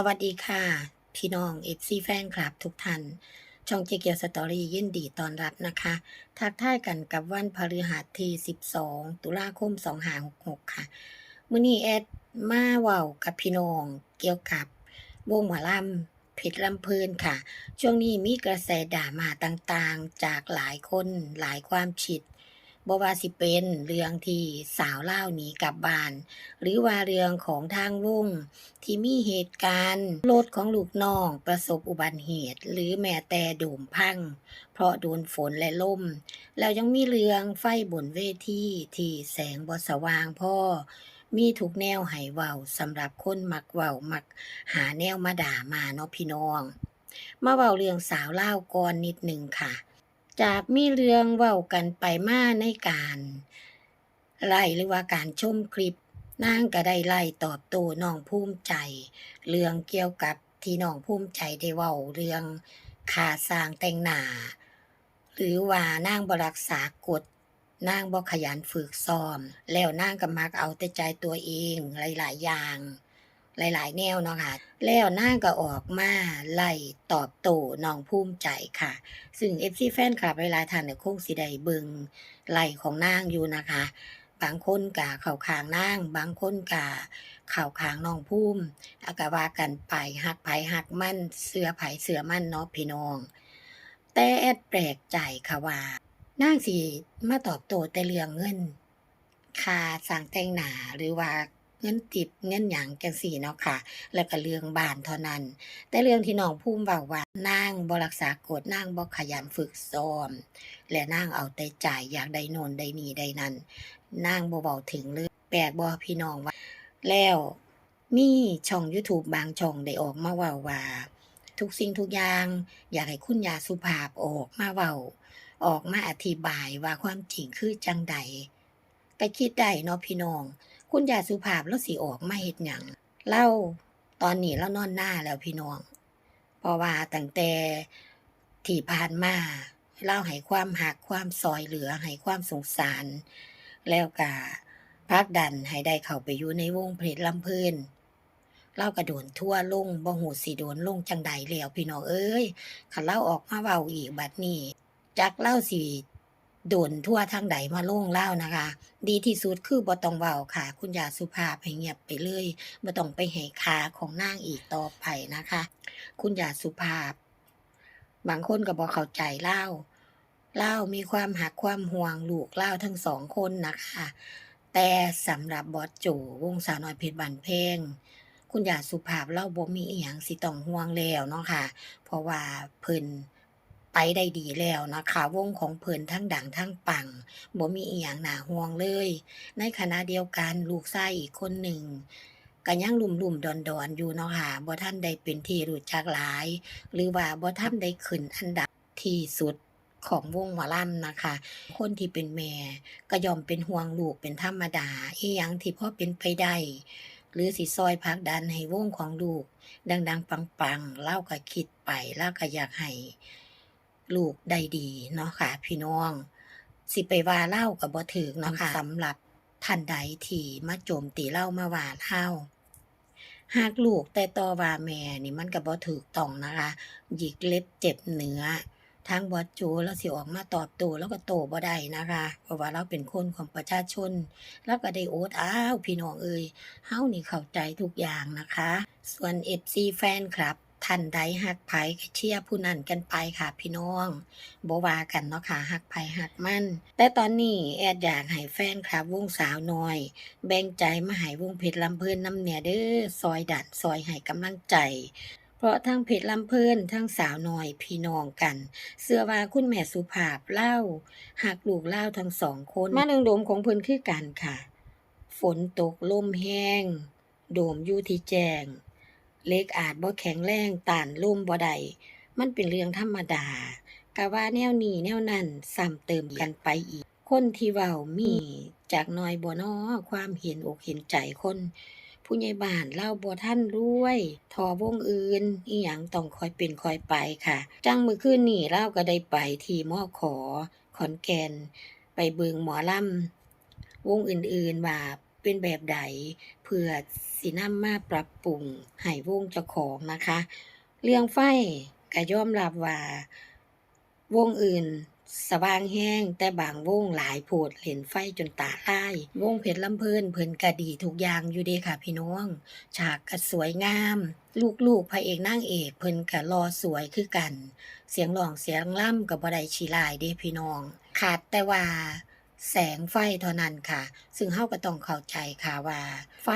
สวัสดีค่ะ พี่น้องเอฟซีแฟนคลับทุกท่านช่องเจเกียวสตอรี่ยินดีตอนรับนะคะ ทักทายกันกับวันพฤหัสที่ 12 ตุลาคม 2566 ค่ะ มื้อนี้แอดมาเว้ากับพี่น้องเกี่ยวกับวงหมอลำเพชรลำพลินค่ะ ช่วงนี้มีกระแสด่ามาต่างๆ จากหลายคนหลายความคิด บ่ว่าสิเป็นเรื่องที่สาวเล่าหนีกลับบ้าน หรือว่าเรื่องของทางวงที่มีเหตุการณ์รถของลูกน้องประสบอุบัติเหตุ หรือแม้แต่โดมพัง เพราะโดนฝนและลมแล้วยังมีเรื่องไฟบนเวทีที่แสงบสว่างพ่อมีทุกแนวให้เว้าสำหรับคนมักเว้ามักหาแนวมาด่ามาเนาะพี่น้อง มาเว้าเรื่องสาวเล่าก่อนนิดหนึ่งค่ะ จากมีเรื่องเว้ากันไปมาในการไล่หรือว่าการชมคลิปนางก็ได้ไล่ตอบโต้น้องภูมิใจ เรื่องเกี่ยวกับที่น้องภูมิใจได้เว้าเรื่องค่าสร้างแต่งหน้าหรือว่านางบรักษากฎนางบ่ขยันฝึกซ้อม แล้วนางก็มักเอาแต่ใจตัวเองหลาย ๆ อย่าง หลายๆ แนวเนาะค่ะ แล้วนางก็ออกมาไล่ตอบโต้น้องภูมิใจค่ะ ซึ่ง FC แฟนคลับหลายๆท่านเนี่ยคงสิได้เบิงไล่ของนางอยู่นะคะ บางคนกะเข้าข้างนาง บางคนกะเข้าข้างน้องภูมิแล้วก็ว่ากันไปหักไผหักมันเสือไผเสือมันเนาะพี่น้อง แต่แอดแปลกใจค่ะว่านางสิมาตอบโต้แต่เรื่องเงินค่าสร้างแต่งหนาหรือว่า เงินติบเงินหยังจังซี่เนาะค่ะ แล้วก็เรื่องบ้านเท่านั้น แต่เรื่องที่น้องภูมิเว้าว่านางบรักษากฎนางบ่ขยันฝึกซ้อม และนางเอาแต่จ่ายอยากได้น่นได้นี่ได้นั่นนางบ่เว้าถึงเลยแปลกบ่พี่น้องว่า แล้วมีช่อง YouTube บางช่องได้ออกมาว้าว่า ทุกสิ่งทุกอย่าง อยากให้คุณยาสุภาพออกมาเว้าออกมาอธิบายว่าความจริงคือจังใดก็คิดได้เนาะพี่น้อง คุณยาสุภาพแล้วสิออกมาเฮ็ดหยังเล่าตอนนี้เรานอนหน้าแล้วพี่น้อง เพราะว่าตั้งแต่ที่ผ่านมาเล่าให้ความหักความซอยเหลือให้ความสงสาร แล้วก็พักดันให้ได้เข้าไปอยู่ในวงเพลงลำเพลินเล่าก็โดนทั่วลงบ่หูสิโดนลงจังใดแล้วพี่น้องเอ้ยคันเล่าออกมาเว้าอีกบัดนี้ จักเล่าสิ โดนทั่วทางใดมาลงเล่านะคะ ดีที่สุดคือบ่ต้องเว้าค่ะ คุณยาสุภาพให้เงียบไปเลยบ่ต้องไปให้คาของนางอีกต่อไปนะคะ คุณยาสุภาพ บางคนก็บ่เข้าใจเล่าเล่ามีความหักความห่วงลูกเล่าทั้งสองคนนะคะ แต่สำหรับบอสโจวงสาวน้อยเพชรบันเพงคุณยาสุภาพเล่าบ่มีอีหยังสิต้องห่วงแล้วเนาะค่ะ เพราะว่าเพิ่น ไปได้ดีแล้วนะคะ วงของเพิ่นทั้งดังทั้งปังบ่มีอีหยังน่าห่วงเลย ในขณะเดียวกันลูกชายอีกคนหนึ่งก็ยังลุ่มๆดอนๆอนอยู่เนาะค่ะบ่ทันได้เป็นที่รู้จักหลาย หรือว่าบ่ทันได้ขึ้นอันดับที่สุดของวงหมอลำนะคะ คนที่เป็นแม่ก็ยอมเป็นห่วงลูกเป็นธรรมดาอีหยังที่พ่อเป็นไปได้หรือสิซอยพักดันให้วงของลูก ดัง ๆ ปัง ๆ เล่าก็คิดไปเล่าก็อยากให้ ลูกได้ดีเนาะค่ะ พี่น้อง สิไปว่าเล่ากับบ่ถึกเนาะค่ะสำหรับท่านใดที่มาโจมตีเล่ามาว่าเล่าหากลูกแต่ต่อว่าแม่นี่มันก็บ่ถูกต้องนะคะหยิกเล็บเจ็บเนื้อทางบอสโจแล้วสิออกมาตอบโต้แล้วก็โตบ่ได้นะคะ เพราะว่าเราเป็นคนของประชาชน แล้วก็ได้โอ๊ตอ้าว พี่น้องเอ่ยเฮานี่เข้าใจทุกอย่างนะคะ ส่วน FC แฟนครับ ท่านใดหักไผก็เชียร์ผู้นั้นกันไปค่ะพี่น้องบวากันเนาะค่ะหักไผหักมั่น แต่ตอนนี้แอดอยากให้แฟนครับวงสาวน้อย แบ่งใจมาให้วงเพชรลำเพลินน้ำเนี่ยเด้อซอยดันซอยให้กำลังใจเพราะทั้งเพชรลำเพลินทั้งสาวน้อยพี่น้องกัน เสื้อว่าคุณแม่สุภาพเล่าหักลูกเล่าทั้งสองคนมาเนืองโดมของเพิ่นคือกันค่ะ ฝนตกลมแห้ง โดมอยู่ที่แจ้ง เล็กอาจบ่แข็งแรงต้านลมบ่ได้มันเป็นเรื่องธรรมดากะว่าแนวนี้แนวนั้นซ้ำเติมกันไปอีก คนที่เว้ามีจากน้อยบ่น้อความเห็นอกเห็นใจคนผู้ใหญ่บ้านเล่าบ่ท่านรวยทอวงอื่น อีหยังต้องคอยเป็นคอยไปค่ะ จังมื้อคืนนี้เล่าก็ได้ไปที่มอขอขอนแก่น ไปเบิงหมอลำวงอื่นๆว่า เป็นแบบใดเเพื่อสินำมาปรับปรุงให้วงเจ้าของนะคะ เรื่องไฟก็ยอมรับว่าวงอื่นสว่างแห้งแต่บางวงหลายโพดเห็นไฟจนตาลายวงเพชรลำเพลินเพิ่นก็ดีทุกอย่างอยู่เด้ค่ะพี่น้อง ฉากก็สวยงาม ลูกๆพระเอกนางเอกเพิ่นก็รอสวยคือกัน เสียงร้องเสียงล่ำก็บ่ได้ขี้ลายเด้พี่น้อง ขาดแต่ว่า แสงไฟเท่านั้นค่ะ ซึ่งเฮาก็ต้องเข้าใจค่ะว่าไฟ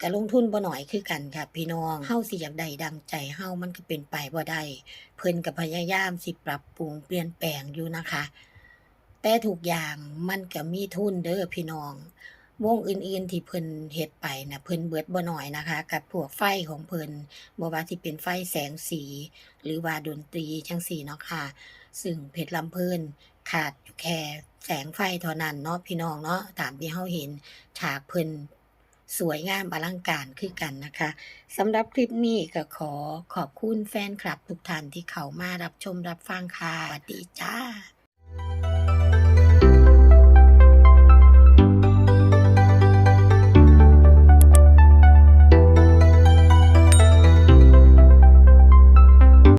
ก็ลงทุนบ่น้อยคือกันค่ะ พี่น้อง เฮาสิอยากได้ดังใจเฮามันก็เป็นไปบ่ได้ เพิ่นก็พยายามสิปรับปรุงเปลี่ยนแปลงอยู่นะคะ แต่ทุกอย่างมันก็มีทุนเด้อพี่น้อง วงอื่นๆที่เพิ่นเฮ็ดไปน่ะเพิ่นเบิดบ่น้อยนะคะ กับพวกไฟของเพิ่นบ่ว่าสิเป็นไฟแสงสี หรือว่าดนตรีจังซี่เนาะค่ะ ซึ่งเพชรลำเพิ่นขาดอยู่แค่ แสงไฟเท่านั้นเนาะพี่น้องเนาะตามที่เฮาเห็นฉากเพิ่นสวยงามอลังการคือกันนะคะสำหรับคลิปนี้ก็ขอขอบคุณแฟนคลับทุกท่านที่เข้ามารับชมรับฟังค่ะสวัสดีจ้า